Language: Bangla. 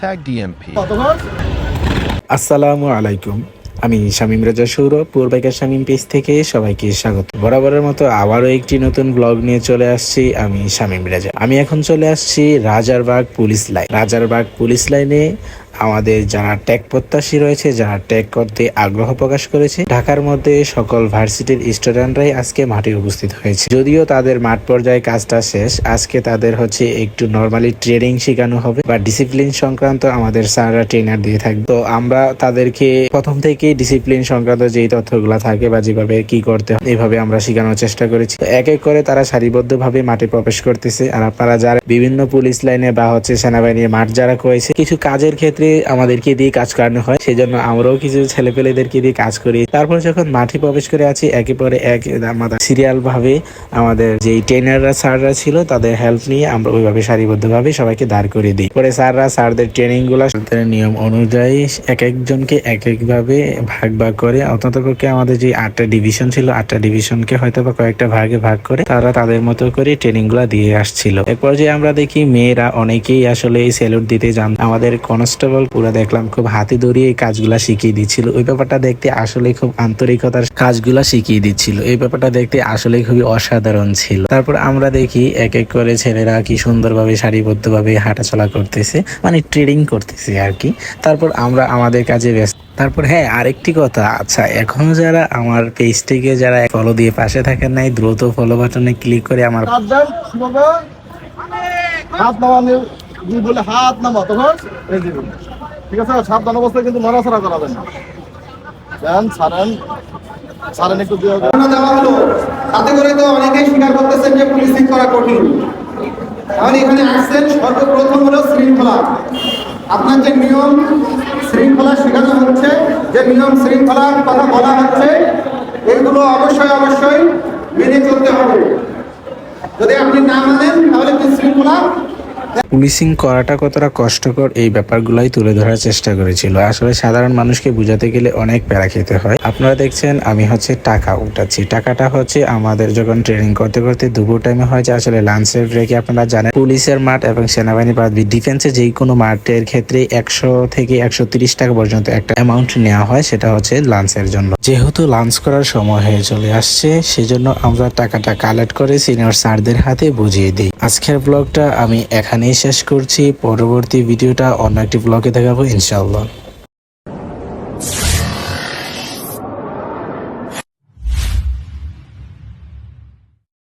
Tag DMP. আসসালামু আলাইকুম। আমি শামীম রাজা সৌরভ পূর্বাইকার শামীম পেজ থেকে সবাইকে স্বাগত। বরাবরের মতো আবারও একটি নতুন ব্লগ নিয়ে চলে আসছি আমি শামীম রাজা। আমি এখন চলে আসছি Rajarbagh police line. Rajarbagh police লাইনে আমাদের যারা ট্যাগ প্রত্যাশী রয়েছে, যারা ট্যাগ করতে আগ্রহ প্রকাশ করেছে, ঢাকার মধ্যে সকল ভার্সিটির স্টুডেন্টরাই আজকে মাঠে উপস্থিত হয়েছে। যদিও তাদের মাঠ পর্যায়ে কাজটা শেষ, আজকে তাদের হচ্ছে একটু নর্মালি ট্রেনিং শেখানো হবে বা ডিসিপ্লিন সংক্রান্ত আমাদের স্যাররা ট্রেনার দিয়ে থাকবে। তো আমরা তাদেরকে প্রথম থেকেই ডিসিপ্লিন সংক্রান্ত যেই তথ্যগুলো থাকে বা যেভাবে কি করতে হয়, এভাবে আমরা শেখানোর চেষ্টা করেছি। এক এক করে তারা সারিবদ্ধভাবে মাঠে প্রবেশ করতেছে। আর আপনারা যারা বিভিন্ন পুলিশ লাইনে বা হচ্ছে সেনাবাহিনীর মাঠ যারা করেছে, কিছু কাজের ক্ষেত্রে আমাদেরকে দিয়ে কাজ করানো হয়। সেজন্য আমরাও কিছু ছেলেপেলেদেরকে দিয়ে কাজ করি। তারপর যখন মাঠে প্রবেশ করে আছি, একে পরে এক আমাদের সিরিয়াল ভাবে আমাদের যেই ট্রেনাররা স্যাররা ছিল, তাদের হেল্প নিয়ে আমরা ওইভাবে সারিবদ্ধভাবে সবাইকে দাঁড় করিয়ে দিই। পরে স্যাররা স্যারদের ট্রেনিংগুলা নিয়ম অনুযায়ী এক একজনকে এক একভাবে ভাগ ভাগ করে অন্ততপক্ষে আমাদের যে আটটা ডিভিশন ছিল, আটটা ডিভিশনকে হয়তো বা কয়েকটা ভাগে ভাগ করে, তারা তাদের মতো করে ট্রেনিংগুলা দিয়ে আসছিল। এরপর যে আমরা দেখি, মেয়েরা অনেকেই আসলে এই স্যালুট দিতে যান। আমাদের কনস্টেবল পুরো দেখলাম, খুব হাতে ধরিয়ে এই কাজগুলা শিখিয়ে দিচ্ছিল। ওই ব্যাপারটা দেখতে আসলে খুব আন্তরিকতার কাজগুলা শিখিয়ে দিচ্ছিল। এই ব্যাপারটা দেখতে আসলে খুবই অসাধারণ ছিল। তারপর আমরা দেখি এক এক করে ছেলেরা কি সুন্দরভাবে, সারিবদ্ধভাবে হাঁটাচলা করতেছে মানে ট্রেডিং করতেছে আর কি। তারপর আমরা আমাদের কাজে ব্যস্ত। তারপর হ্যাঁ আরেকটি কথা আচ্ছা এখনও যারা আমার পেজটিকে যারা ফলো দিয়ে পাশে থাকেন নাই, দ্রুত ফলো বাটনে ক্লিক করে আমার দেন দুই বলে হাত নামা তখন দিবেন ঠিক আছে? সাবধান অবস্থায় কিন্তু নড়াচড়া করাবেন না। দেন, ছাড়েন। ছাড়েন একটু দেন। দেওয়া হলো তাতে করে তো অনেকেই স্বীকার করতেছেন যে পুলিশিং করা কঠিন। তাহলে এখানে আসছেন সর্বপ্রথম হলো শৃঙ্খলা। আপনার যে নিয়ম শৃঙ্খলা শেখানো হচ্ছে, যে নিয়ম শৃঙ্খলার কথা বলা হচ্ছে, এগুলো অবশ্যই অবশ্যই মেনে চলতে হবে। যদি আপনি না মানেন, তাহলে কিন্তু শৃঙ্খলা পুলিশিং করাটা কতটা কষ্টকর, এই ব্যাপারগুলাই তুলে ধরার চেষ্টা করেছিল। আসলে সাধারণ মানুষকে বুঝাতে গেলে অনেক প্যারা খেতে হয়। আপনারা দেখছেন, আমি হচ্ছে টাকা উঠাচ্ছি। টাকাটা হচ্ছে আমাদের যখন ট্রেনিং করতে করতে দুপুর টাইমে হয় যে আসলে লাঞ্চের ব্রেকে আপনারা জানেন, পুলিশের মাঠ এবং সেনাবাহিনী বা ডিফেন্সে যেই কোনো মাঠের ক্ষেত্রে একশো থেকে একশো তিরিশ টাকা পর্যন্ত একটা অ্যামাউন্ট নেওয়া হয়, সেটা হচ্ছে লাঞ্চের জন্য। যেহেতু লাঞ্চ করার সময় হয়ে চলে আসছে, সেজন্য আমরা টাকাটা কালেক্ট করে সিনিয়র স্যারদের হাতে বুঝিয়ে দিই। আজকের ব্লগটা আমি এখানেই শেষ করছি। পরবর্তী ভিডিওটা অন্য একটি ব্লগে দেখাবো ইনশাআল্লাহ।